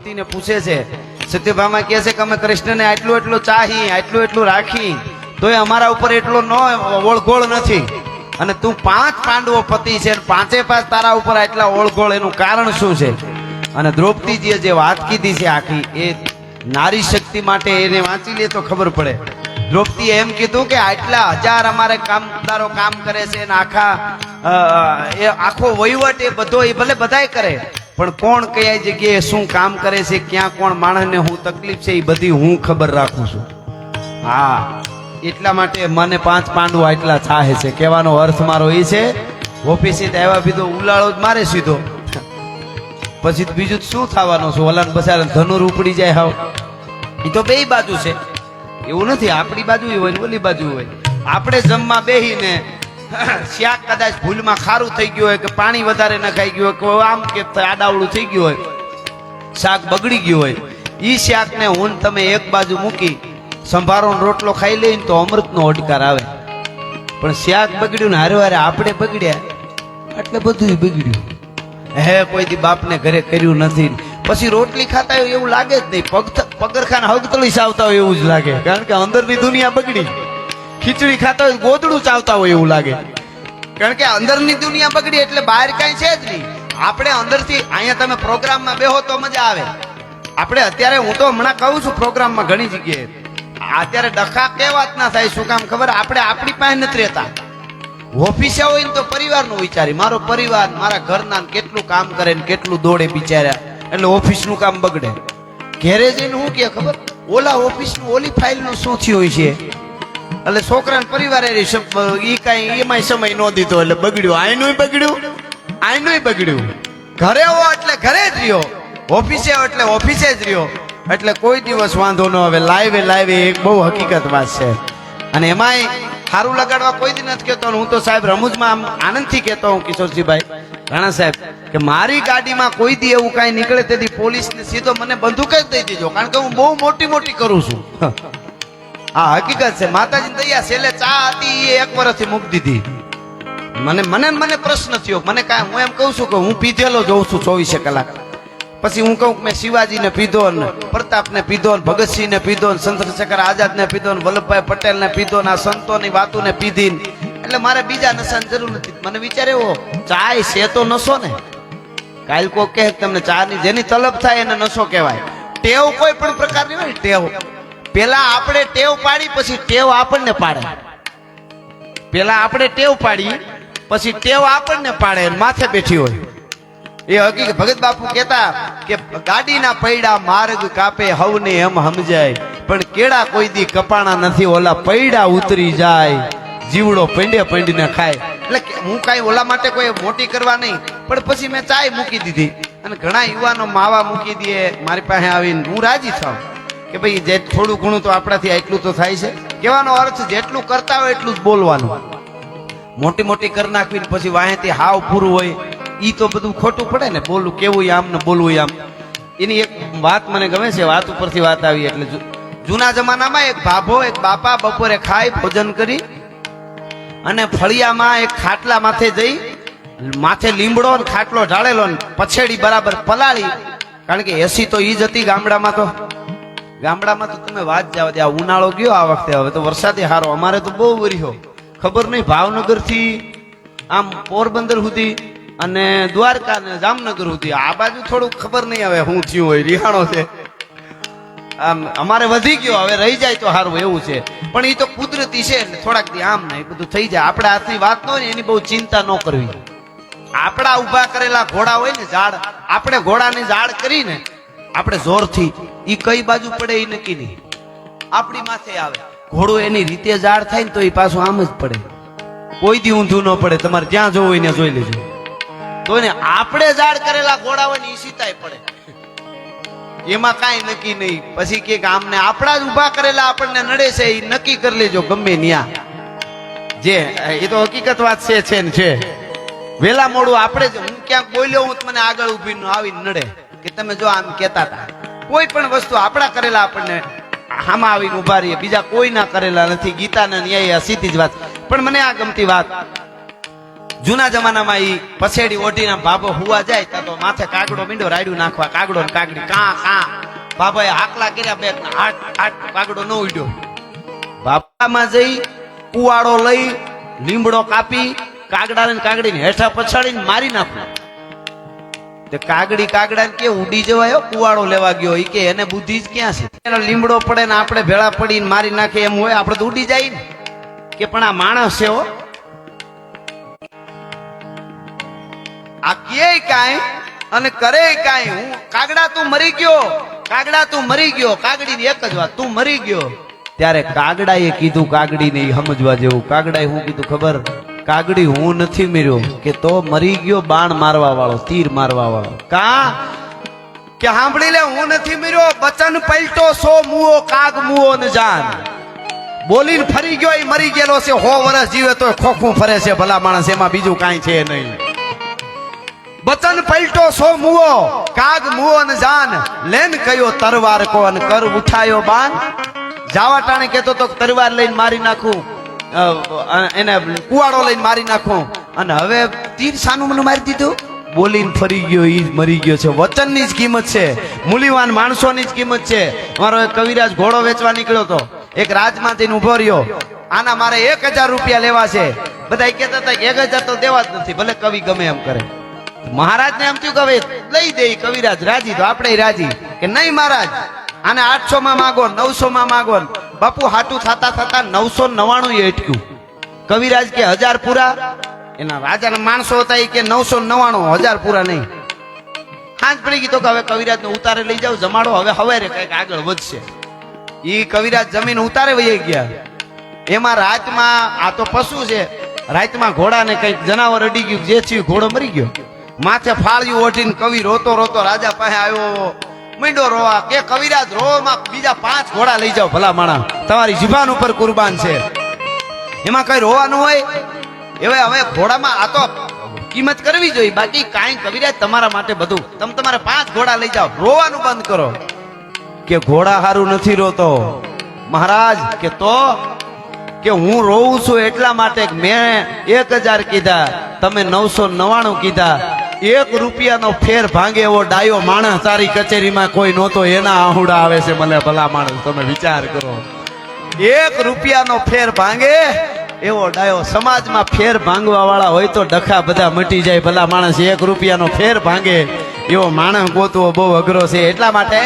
દ્રૌપદીને પૂછે છે સત્યભામા કહે છે કે અમે કૃષ્ણને આટલું એટલું ચાહી, આટલું એટલું રાખી, તોય અમારા ઉપર એટલો ન ઓળઘોળ નથી. અને તું પાંચ પાંડવો પતિ છે પાંચે પાંચ તારા ઉપર આટલા ઓળઘોળ એનું કારણ શું છે? અને દ્રૌપદીજીએ જે વાત કીધી છે આખી, એ નારી શક્તિ માટે એને વાંચી લે તો ખબર પડે. દ્રૌપદીએ એમ કીધું કે આટલા હજાર અમારે કામદારો કામ કરે છે અને આખા એ આખો વહીવટ એ બધો એ ભલે બધાય કરે પણ કોણ કયા જગ્યાએ શું કામ કરે છે, ક્યાં કોણ માણસને હું તકલીફ છે, એ બધી હું ખબર રાખું છું. હા, એટલા માટે મને પાંચ પાંડુ આટલા ચાહે છે. કહેવાનો અર્થ મારો એ છે, ઓફિસે આવ્યા બીજો ઉલાળો જ મારે સીધો. પછી બીજું શું થવાનું છે? ઓલાને બસાર ધનુર ઉપડી જાય હાવ. એ તો બે બાજુ છે. એવું નથી, આપણી બાજુ હોય ઓલી બાજુ હોય. આપણે જમવા બેહીને શાક કદાચ ભૂલમાં ખારું થઈ ગયું હોય કે પાણી વધારે નખાઈ ગયું હોય કે આમ કે આડાવડું થઈ ગયું હોય, શાક બગડી ગયું હોય એ શાકને હું તમે એક બાજુ મૂકી સંભારો ને રોટલો ખાઈ લઈને તો અમૃતનો ઓડકાર આવે. પણ શાક બગડ્યું ને હારે હારે આપણે બગડ્યા એટલે બધું બગડ્યું. હે કોઈ દી બાપને ઘરે કર્યું નથી. પછી રોટલી ખાતા હોય એવું લાગે જ નહીં. પગ પગરખાના હગતળી સાવતા હોય એવું જ લાગે. કારણ કે અંદરની દુનિયા બગડી. ખીચડી ખાતા હોય ગોદડું ચાવતા હોય એવું લાગે. કારણ કે અંદરની દુનિયા બગડી એટલે બહાર કાંઈ છે જ નહીં. આપણે અંદરથી અહીંયા તમે પ્રોગ્રામમાં બેહો તો મજા આવે. આપણે અત્યારે હું તો હમણાં કહું છું પ્રોગ્રામમાં ઘણી જગ્યાએ. અત્યારે ડખા કે વાત ના થાય શું કામ ખબર? આપણે આપણી પાસે નથી રહેતા. ઓફિસે હોય ને તો પરિવારનું વિચારી મારો પરિવાર, મારા ઘરના કેટલું કામ કરે ને કેટલું દોડે બિચાર્યા એટલે ઓફિસનું કામ બગડે. ઘેરે જઈને હું કે ખબર? ઓલા ઓફિસનું ઓલી ફાઇલનું શું થયું છે? એટલે છોકરા પરિવારે ઈ કઈ એમાં સમય ન દીધો, એટલે બગડ્યું. આયનું બગડ્યું આયનું બગડ્યું. ઘરે હો એટલે ઘરે જ રહ્યો. ઓફિસે એટલે ઓફિસે જ રહ્યો. એટલે કોઈ દિવસ વાંધો ન આવે. લાઈવે લાઈવે એક બહુ હકીકત વાત છે. અને એમાંય સારું લગાડવા કોઈ દી નથી કહેતો હું તો સાહેબ રમૂજમાં આમ આનંદથી કહેતો હું કિશોરજીભાઈ, રાણા સાહેબ, કે મારી ગાડીમાં કોઈ દી એવું કાંઈ નીકળે, તેથી પોલીસને સીધો મને બંદૂક જ દઈ દેજો. કારણ કે હું બહુ મોટી મોટી કરું છું. હા હકીકત છે. માતાજી દયા છેલ્લે ચા હતી એ એક વર્ષથી મૂકી દીધી. મને મને મને પ્રશ્ન થયો. મને કાંઈ હું એમ કહું છું કે હું પીધેલો જોઉં છું ચોવીસે કલાક. પછી હું કહું મેં શિવાજીને પીધો ને પ્રતાપને પીધો ને ભગતસિંહને પીધો ને ચંદ્રશેખર આઝાદને પીધો ને વલ્લભભાઈ પટેલને પીધો ને આ સંતોની વાતોને પીધી ને. એટલે મારે બીજા નશાની જરૂર નથી. મને વિચાર એવો, ચાય છે તો નશો ને. કાલ કો કે તમને ચાની જેની તલબ થાય એને નશો કહેવાય. ટેવ કોઈ પણ પ્રકારની હોય ટેવ. પેલા આપણે ટેવ પાડી, પછી ટેવ આપણને પાડે. પેલા આપણે ટેવ પાડી, પછી ટેવ આપણને પાડે માથે બેઠી હોય. એ હકીકત ભગત બાપુ કહેતા કે ગાડીના પૈડા માર્ગ કાપે હવને એમ સમજાય. પણ કેળા કોઈ દી કપાણા નથી, ઓલા પૈડા ઉતરી જાય. જીવડો પંડે પંડીને ખાય. એટલે હું કાંઈ ઓલા માટે કોઈ મોટી કરવા નહીં, પણ પછી મેં ચાય મૂકી દીધી. અને ઘણા યુવાનો માવા મૂકી દે, મારી પાસે આવીને હું રાજી થાવ કે ભાઈ જે થોડું ઘણું તો આપણાથી એટલું તો થાય છે. કહેવાનો અર્થ, જેટલું કરતા હોય એટલું જ બોલવાનું. મોટી મોટી કરી નાખવી પછી વાહેથી હાવ પૂરું હોય એ તો બધું ખોટું પડે ને, બોલવું કેવું આમ ને બોલવું આમ. એની એક વાત મને ગમે છે, વાત ઉપરથી વાત આવી, એટલે જૂના જમાનામાં એક ભાભો, એક બાપા બપોરે ખાઈ, ભોજન કરી, અને ફળિયામાં એક ખાટલા માથે જઈ, માથે લીમડો ને ખાટલો ઢાળેલો ને પછેડી બરાબર પલાળી, કારણ કે એસી તો ઈ જ હતી ગામડામાં તો. ગામડામાં તો તમે વાત જાવ ત્યાં ઉનાળો ગયો આ વખતે, હવે તો વરસાદે હારો. અમારે તો બહુ વર્યો ખબર નહીં ભાવનગરથી આમ પોરબંદર સુધી અને દ્વારકા ને જામનગર સુધી. આ બાજુ થોડું ખબર નહીં હવે શું થયું હોય, રિહાણો છે. આમ અમારે વધી ગયો, હવે રહી જાય તો સારું એવું છે. પણ એ તો કુદરતી છે એટલે થોડાક દી આમ નહીં બધું થઈ જાય. આપણે હાથની વાત ન હોય ને, એની બહુ ચિંતા ન કરવી. આપણા ઊભા કરેલા ઘોડા હોય ને, ઝાડ, આપણે ઘોડાને ઝાડ કરીને આપણે જોરથી, ઈ કઈ બાજુ પડે એ નક્કી નહીં. આપણી માથે આવે. ઘોડો એની રીતે ઝાડ થાય ને તો એ પાછું આમ જ પડે. કોઈ દી ઊંધું ન પડે, તમારે જ્યાં જવું હોય ને જોઈ લેજો. તો ને આપણે ઝાડ કરેલા ઘોડા હોય એ પડે. એમાં કાંઈ નક્કી નહીં. પછી કે આમને આપણા જ ઊભા કરેલા આપણને નડે છે એ નક્કી કરી લેજો ગમે ન્યા. જે એ તો હકીકત વાત છે છે ને, છે. વેલા મોડું આપણે જ, હું ક્યાંક બોલ્યો હું મને આગળ ઊભી ન આવીને નડે. કે તમે જો આમ કહેતા હતા, કોઈ પણ વસ્તુ આપણા કરેલા આપણને આમાં આવીને ઊભા રહીએ, બીજા કોઈ ના કરેલા નથી, ગીતાના ન્યાય સીધી જ વાત. પણ મને આ ગમતી વાત, જૂના જમાનામાં ઈ પછેડી ઓઢીના ભાભો હુવા જાય ત્યાં તો માથે કાગડો મીંડો રાડ્યું નાખવા, કાગડો ને કાગડી, કા કા. બાબાએ હાકલા કર્યા બે આઠ આઠ કાગડો ન ઉડ્યો. બાપામાં જઈ કુવાડો લઈ, લીમડો કાપી કાગડા ને કાગડીને હેઠા પછાડીને મારી નાખવું તે કાગડી કાગડા કે ઉડી જવાયો કુવાડો લેવા ગયો એ કે એને બુદ્ધિ જ ક્યાં છે? એનો લીમડો પડે ને આપણે ભેળા પડીને મારી નાખે એમ હોય, આપણે તો ઉડી જાય ને. કે પણ આ માણસ છે આ કે કાંઈ અને કરે કાંઈ? હું કાગડા તું મરી ગયો, કાગડા તું મરી ગયો, કાગડીની એક જ વાત, તું મરી ગયો. ત્યારે કાગડાએ કીધું કાગડીને ઈ સમજવા જેવું. કાગડાએ હું કીધું ખબર? કાગડી હું નથી મર્યો, કે તો મરી ગયો બાણ મારવા વાળો, તીર મારવા વાળો. કા? કે સાંભળી લે, હું નથી મર્યો બચન પલટો સો મુઓ, કાગ મુઓ ન જાન. બોલીને ફરી ગયો એ મરી ગયેલો છે, હો વર્ષ જીવે તો ખોખું ફરે છે, ભલા માણસ, એમાં બીજું કાંઈ છે નહીં. બચન પલટો સો મુઓ, કાગ મુઓ ને જાન. લેન કયો તરવાર કો અને કર ઉઠાયો બાન જાવા ટાણે કહેતો તો તરવાર લઈને મારી નાખું. એને કુવાડો લઈને મારી નાખું. અને હવે તીર સાનું મને મારી દીધું. બોલીને ફરી ગયો એ મરી ગયો છે. વચનની જ કિંમત છે. મૂલ્યવાન માણસોની જ કિંમત છે. મારો એક કવિરાજ ઘોડો વેચવા નીકળ્યો તો એક રાજમાં જઈને ઊભો રહ્યો. આના મારે એક હજાર રૂપિયા લેવા છે. બધા કહેતા હતા એક હજાર તો દેવા જ નથી. ભલે કવિ ગમે એમ કરે. મહારાજને એમ થયું કે લઈ દે કવિરાજ. રાજી તો આપણે રાજી. કે નહીં મહારાજ? આને આઠસો માં માગો નવસો માં માગો બાપુ હાટું થતા થતા નવસો નવાણું એ કવિરાજ કે હજાર પૂરા? એના રાજાના માણસો હતા એ કે નવસો નવાણું, હજાર પૂરા નહીં. હાથ પડી ગઈ તો કે હવે કવિરાજ ઉતારે લઈ જાવ જમાડો. હવે હવે રે કંઈક આગળ વધશે. એ કવિરાજ જમીન ઉતારે વહી ગયા. એમાં રાતમાં, આ તો પશુ છે, રાતમાં ઘોડાને કંઈક જનાવર અડી ગયું જે થયું ઘોડો મરી ગયો. માથે ફાળ્યું ઓઢીને કવિ રોતો રોતો રાજા પાસે આવ્યો. મીંડો રોવા કે કવિરાજ રોવામાં બીજા પાંચ ઘોડા લઈ જાઓ ભલા માણા તમારી જીભાન ઉપર કુરબાન છે. એમાં કઈ રોવાનું હોય? એવા હવે ઘોડામાં આ તો કિંમત કરવી જોઈએ. બાકી કાંઈ કવિરાજ તમારા માટે બધું. તમે તમારે પાંચ ઘોડા લઈ જાઓ. રોવાનું બંધ કરો. કે ઘોડા હારું નથી રોતો. મહારાજ, કે તો? કે હું રોઉં છું એટલા માટે મેં એક હજાર કીધા. તમે નવસો નવાણું કીધા. એક રૂપિયાનો ફેર ભાંગે એવો ડાયો માણસ તારી કચેરીમાં કોઈ નહોતો, એના આહુડા આવે છે મને ભલા માણસ, તમે વિચાર કરો. એક રૂપિયાનો ફેર ભાંગે એવો ડાયો, સમાજમાં ફેર ભાંગવા વાળા હોય તો ડખા બધા મટી જાય. ભલા માણસ એક રૂપિયાનો ફેર ભાંગે એવો માણસ ગોતવો બહુ અઘરો છે. એટલા માટે